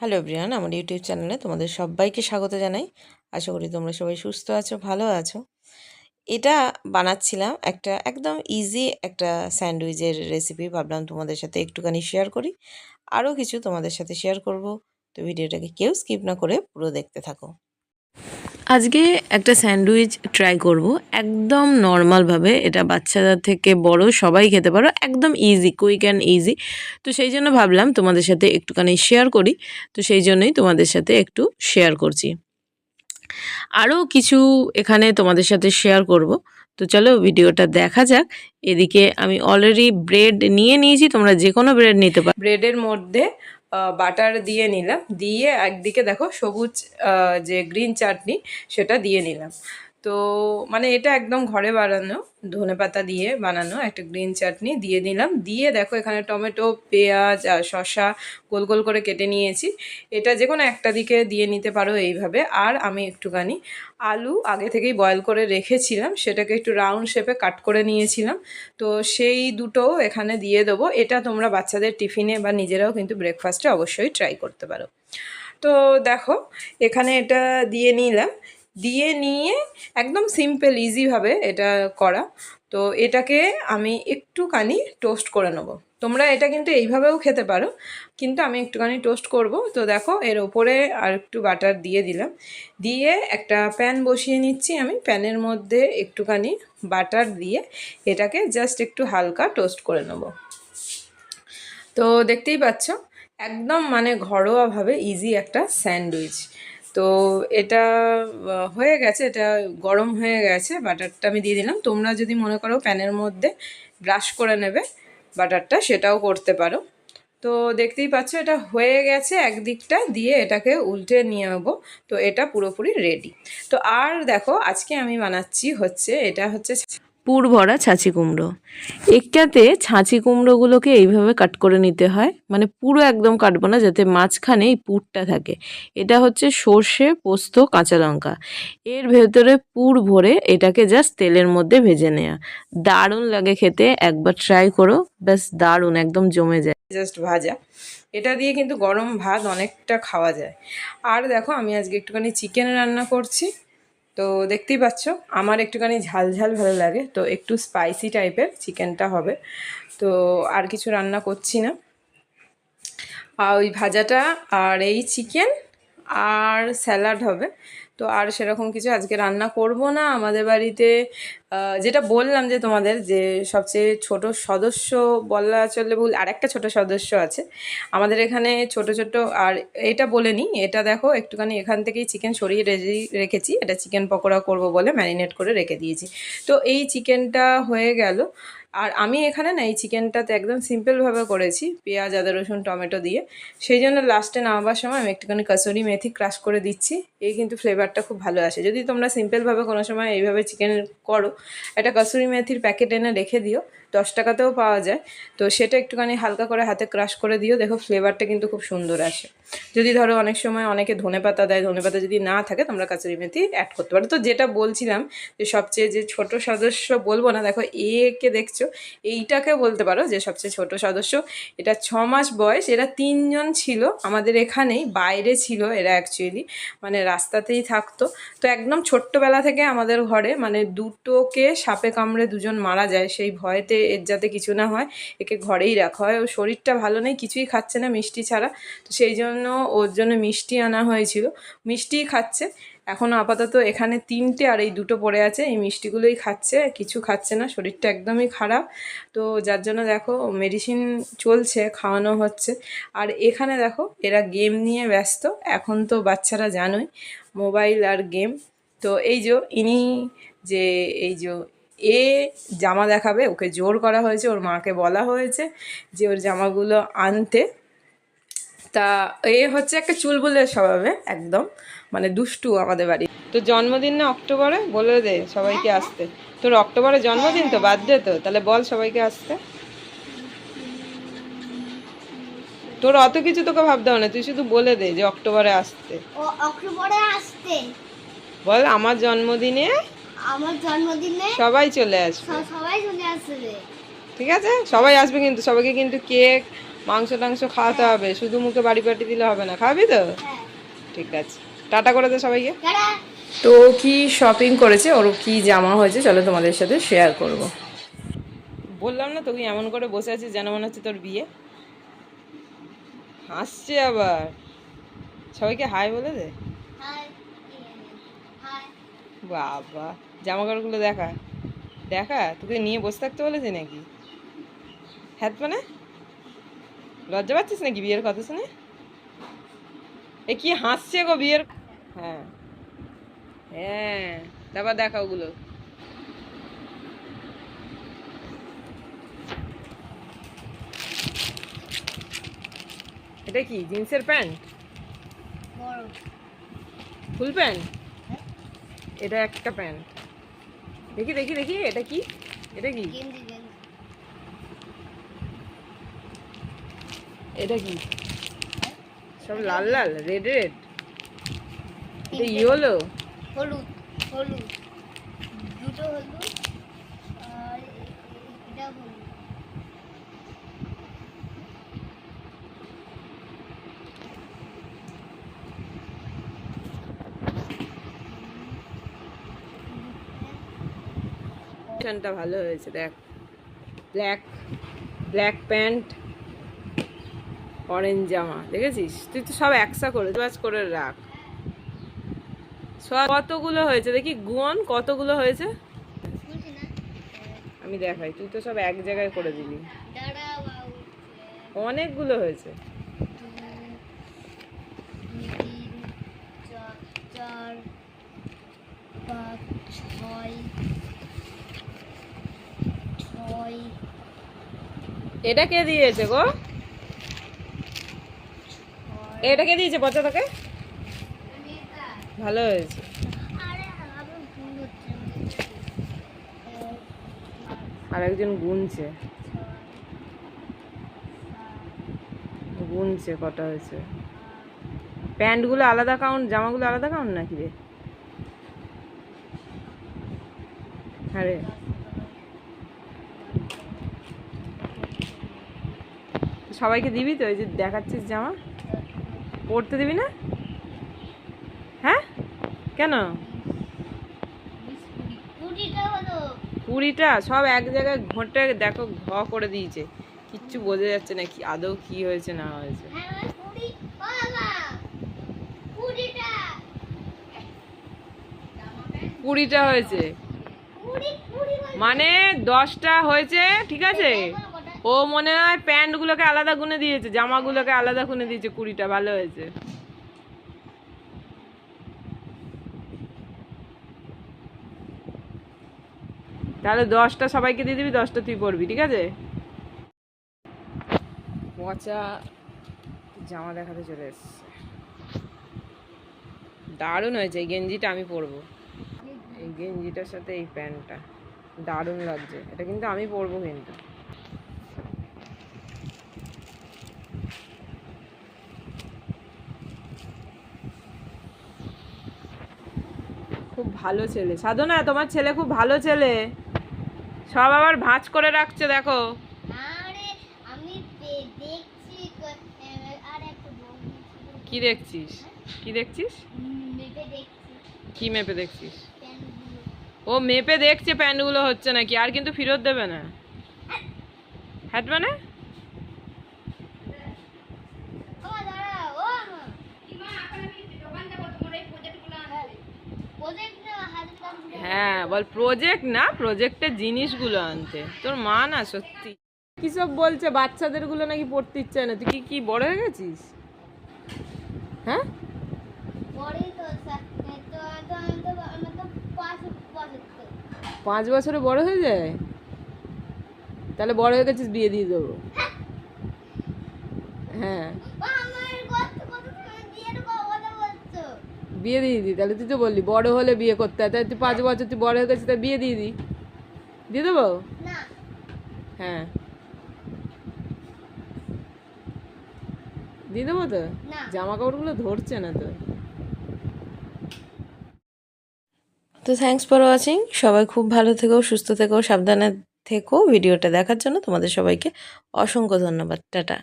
Hello everyone আমার YouTube চ্যানেলে তোমাদের সবাইকে স্বাগত জানাই। আশা করি তোমরা সবাই সুস্থ আছো, ভালো আছো। এটা বানাচ্ছিলাম একটা একদম ইজি একটা স্যান্ডউইচের রেসিপি ভাবলাম তোমাদের সাথে একটুখানি শেয়ার করি। আরও কিছু তোমাদের সাথে শেয়ার করব, তো ভিডিওটাকে কেউ স্কিপ না করে পুরো দেখতে থাকো। আজকে একটা স্যান্ডউইচ ট্রাই করব। একদম নর্মালভাবে এটা বাচ্চাদের থেকে বড়, সবাই খেতে পারো। একদম ইজি কুইক অ্যান্ড ইজি তো সেই জন্য ভাবলাম তোমাদের সাথে একটুখানি শেয়ার করি। তো সেই জন্যই তোমাদের সাথে একটু শেয়ার করছি। আরও কিছু এখানে তোমাদের সাথে শেয়ার করব। তো চলো ভিডিওটা দেখা যাক। এদিকে আমি অলরেডি ব্রেড নিয়ে নিয়েছি, তোমরা যে কোনো ব্রেড নিতে পারো। ব্রেডের মধ্যে বাটার দিয়ে নিলাম। দিয়ে একদিকে দেখো সবুজ যে গ্রিন চাটনি সেটা দিয়ে নিলাম। তো মানে এটা একদম ঘরে বানানো, ধনে পাতা দিয়ে বানানো একটা গ্রিন চাটনি দিয়ে নিলাম দিয়ে দেখো এখানে টমেটো, পেঁয়াজ আর শসা গোল গোল করে কেটে নিয়েছি। এটা যে কোনো একটা দিকে দিয়ে নিতে পারো এইভাবে। আর আমি একটুখানি আলু আগে থেকেই বয়েল করে রেখেছিলাম, সেটাকে একটু রাউন্ড শেপে কাট করে নিয়েছিলাম। তো সেই দুটো এখানে দিয়ে দেবো। এটা তোমরা বাচ্চাদের টিফিনে বা নিজেরাও কিন্তু ব্রেকফাস্টে অবশ্যই ট্রাই করতে পারো। তো দেখো, এখানে এটা দিয়ে নিলাম। দিয়ে নিয়ে একদম সিম্পল ইজিভাবে এটা করা। তো এটাকে আমি একটুখানি টোস্ট করে নেব। তোমরা এটা কিন্তু এইভাবেও খেতে পারো, কিন্তু আমি একটুখানি টোস্ট করব। তো দেখো, এর ওপরে আর একটু বাটার দিয়ে দিলাম। দিয়ে একটা প্যান বসিয়ে নিচ্ছি আমি। প্যানের মধ্যে একটুখানি বাটার দিয়ে এটাকে জাস্ট একটু হালকা টোস্ট করে নেব। তো দেখতেই পাচ্ছ, একদম মানে ঘরোয়াভাবে ইজি একটা স্যান্ডউইচ। তো এটা হয়ে গেছে, এটা গরম হয়ে গেছে, বাটারটা আমি দিয়ে দিলাম। তোমরা যদি মনে করো প্যানের মধ্যে ব্রাশ করে নেবে বাটারটা, সেটাও করতে পারো। তো দেখতেই পাচ্ছ, এটা হয়ে গেছে একদিকটা, দিয়ে এটাকে উল্টে নিয়ে নেব। তো এটা পুরোপুরি রেডি তো আর দেখো, আজকে আমি বানাচ্ছি হচ্ছে, এটা হচ্ছে পুর ভরা ছাঁচি কুমড়ো। একটাতে ছাঁচি কুমড়োগুলোকে এইভাবে কাট করে নিতে হয়। মানে পুরো একদম কাটবো না, যাতে মাঝখানে এই পুরটা থাকে। এটা হচ্ছে সর্ষে, পোস্ত, কাঁচা লঙ্কা। এর ভেতরে পুর ভরে এটাকে জাস্ট তেলের মধ্যে ভেজে নেওয়া দারুণ লাগে খেতে, একবার ট্রাই করো। ব্যাস, দারুণ, একদম জমে যায়। জাস্ট ভাজা। এটা দিয়ে কিন্তু গরম ভাত অনেকটা খাওয়া যায়। আর দেখো, আমি আজকে একটুখানি চিকেন রান্না করছি। তো দেখতেই পাচ্ছ, আমার একটুখানি ঝাল ঝাল ভালো লাগে। তো একটু স্পাইসি টাইপের চিকেনটা হবে। তো আর কিছু রান্না করছি না। আর ওই ভাজাটা আর এই চিকেন আর স্যালাড হবে। তো আর সেরকম কিছু আজকে রান্না করব না। আমাদের বাড়িতে যেটা বললাম যে তোমাদের যে সবচেয়ে ছোট সদস্য বলা চলে ভুল, আর একটা ছোট সদস্য আছে। আমাদের এখানে ছোট ছোট, আর এটা বলে নিই এটা দেখো, একটুখানি এখান থেকেই চিকেন সরিয়ে রেখেছি। এটা চিকেন পকোড়া করব বলে ম্যারিনেট করে রেখে দিয়েছি। তো এই চিকেনটা হয়ে গেল। আর আমি এখানে না, এই চিকেনটাতে একদম সিম্পলভাবে করেছি, পেঁয়াজ, আদা, রসুন, টমেটো দিয়ে। সেই জন্য লাস্টে নামাবার সময় আমি একটুখানি কাসুরি মেথি ক্রাশ করে দিচ্ছি। এই কিন্তু ফ্লেভারটা খুব ভালো আসে। যদি তোমরা সিম্পলভাবে কোনো সময় এইভাবে চিকেন করো, একটা কাসুরি মেথির প্যাকেট এনে রেখে দিও দশ টাকাতেও পাওয়া যায়। তো সেটা একটুখানি হালকা করে হাতে ক্রাশ করে দিও, দেখো ফ্লেভারটা কিন্তু খুব সুন্দর আসে। যদি ধরো অনেক সময় অনেকে ধনে পাতা দেয়, ধনে পাতা যদি না থাকে তোমরা কাসুরি মেথি অ্যাড করতে পারো। তো যেটা বলছিলাম যে সবচেয়ে যে ছোট সদস্য বলব না, দেখো এ একে দেখছ, এইটাকে বলতে পারো যে সবচেয়ে ছোট সদস্য। এটা ছ মাস বয়স, এরা তিনজন ছিল, আমাদের এখানেই বাইরে ছিল এরা অ্যাকচুয়ালি মানে রাস্তাতেই থাকতো। তো একদম ছোট্টবেলা থেকে আমাদের ঘরে মানে দুটোকে সাপে কামড়ে দুজন মারা যায়, সেই ভয়েতে এর যাতে কিছু না হয়, একে ঘরেই রাখা হয়। ওর শরীরটা ভালো নেই, কিছুই খাচ্ছে না মিষ্টি ছাড়া। তো সেই জন্য ওর জন্য মিষ্টি আনা হয়েছিল। মিষ্টিই খাচ্ছে। এখন আপাতত এখানে তিনটে আর এই দুটো পড়ে আছে। এই মিষ্টিগুলোই খাচ্ছে, কিছু খাচ্ছে না। শরীরটা একদমই খারাপ। তো যার জন্য দেখো মেডিসিন চলছে, খাওয়ানো হচ্ছে। আর এখানে দেখো, এরা গেম নিয়ে ব্যস্ত। এখন তো বাচ্চারা জানোই মোবাইল আর গেম তো এই যে, ইনি যে, এই যে এ জামা দেখাবে ওকে জোর করা হয়েছে ওর মাকে বলা হয়েছে যে ওর জামাগুলো আনতে। তা এ হচ্ছে একটা চুলবুলের স্বভাবে একদম। মানে দুষ্টু আমাদের বাড়ি। তো জন্মদিন না অক্টোবরে? বলে দে সবাইকে আসতে। তোর অক্টোবরে জন্মদিন তো বাদ দে তো। তাহলে বল সবাইকে আসতে। তোর অত কিছু তোকে ভাবতে হবে না তুই শুধু বলে দে যে অক্টোবরে আসতে। অক্টোবরে আসতে। বল আমার জন্মদিনে আমার জন্মদিনে সবাই চলে আসবে। সবাই চলে আসবে। ঠিক আছে? সবাই আসবে কিন্তু সবাইকে কিন্তু কেক মাংস টাংস খাওয়াতে হবে। শুধু মুখে বাড়ি পাটি দিলে হবে না। খাবি তো? হ্যাঁ। ঠিক আছে। টাটা করে দে সবাইকে। তো কি শপিং করেছে? ওর কি জামা হয়েছে? চলো তোমাদের সাথে শেয়ার করব। বললাম না তুই এমন করে বসে আছিস যেন মনে হচ্ছে তোর বিয়ে। হাসছে আবার। সবাইকে হাই বলে দে। বাবা জামা কাপড়গুলো দেখা। দেখা? তোকে নিয়ে বসে থাকতে বলেছে নাকি? হ্যাঁ মানে? লজ্জা পাচ্ছিস নাকি বিয়ের কথা শুনে? এ কি হাসছে গো বিয়ের? হ্যাঁ। হ্যাঁ তারপর দেখা ওগুলো। এটা কি জিন্সের প্যান্ট? Full pant? এটা একটা প্যান্ট। দেখি দেখি দেখি এটা কি? এটা কি? এটা কি? সব লাল লাল রেড রেড এটা ইয়েলো হলুদ হলুদ দুটো হলুদ আর এ- এ- এটা হলুদ প্যান্টটা ভালো হয়েছে, দেখ। ব্ল্যাক ব্ল্যাক প্যান্ট অরেঞ্জ জামা, দেখেছিস? তুই তো সব একসা করে বাজ করে রাখ। সব কতগুলো হয়েছে? দেখি, গুয়ন কতগুলো হয়েছে? আমি দেখাই, তুই তো সব এক জায়গায় করে দিলি। অনেকগুলো হয়েছে। ছয় এটা কে দিয়েছে গো? এটা কে দিয়েছে বাচ্চা তোকে? ভালো হয়েছে। আরে আর একজন গুনছে। গুনছে, কটা হয়েছে? প্যান্টগুলো আলাদা কাউন্ট জামাগুলো আলাদা কাউন্ট নাকি রে? হ্যাঁ সবাইকে দিবি তো? ওই যে দেখাচ্ছিস জামা। পরতে দিবি না? হ্যাঁ? কেন? কুড়িটা সব এক জায়গায় ঘটে দেখো ঘ করে দিয়েছে। কিচ্ছু বোঝা যাচ্ছে না কি আদৌ কি হয়েছে না হয়েছে। হ্যাঁ বাবা! কুড়িটা! হয়েছে। হলো। মানে দশটা হয়েছে ঠিক আছে? ও মনে হয় প্যান্টগুলোকে আলাদা গুনে দিয়েছে, জামাগুলোকে আলাদা গুনে দিয়েছে, কুড়িটা, ভালো হয়েছে। তাহলে দশটা সবাইকে দিয়ে দিবি, দশটা তুই পরবি, ঠিক আছে? পচা জামা দেখাতে চলে এসছে। দারুণ হয়েছে, এই গেঞ্জিটা আমি পরবো। এই গেঞ্জিটার সাথে এই প্যান্টটা, দারুণ লাগছে। এটা কিন্তু আমি পরবো কিন্তু। খুব ভালো ছেলে। সাধনা তোমার ছেলে খুব ভালো ছেলে। সব আবার ভাঁজ করে রাখছে দেখো। ক- দেখছিস? কি দেখছিস? কি মেপে দেখছিস? ও মেপে দেখছে প্যান্টগুলো হচ্ছে নাকি আর কিন্তু ফেরত দেবে না। হ্যাট মানে ও দাঁড়া, ও মা। প্রজেক্ট না, হাতে কাম করে। হ্যাঁ বল প্রজেক্ট না প্রজেক্টের জিনিসগুলো আনতে। তোর মা না সত্যি। কি সব বলছে? বাচ্চাদেরগুলো নাকি পড়তে ইচ্ছে না। তুই কি কি বড় হয়ে গেছিস? হ্যাঁ? পাঁচ বছরে বড় হয়ে যায়? তাহলে বড় হয়ে গেছিস, বিয়ে দিয়ে দেবো। হ্যাঁ ও, আমার কত কত সময় দিয়ে তো কথা বলছো বিয়ে দিয়ে দিই তাহলে তুই তো বললি বড় হলে বিয়ে করতে হয় তাহলে তুই পাঁচ বছর তুই বড় হয়ে গেছিস তাই বিয়ে দিয়ে দিই। দিয়ে দেবো? হ্যাঁ। দিয়ে দেবো তো? না। জামা কাপড়গুলো ধরছে না তো। তো থ্যাঙ্কস ফর ওয়াচিং সবাই খুব ভালো থেকো সুস্থ থেকো সাবধানে থেকো। ভিডিওটা দেখার জন্য তোমাদের সবাইকে অসংখ্য ধন্যবাদ। টাটা।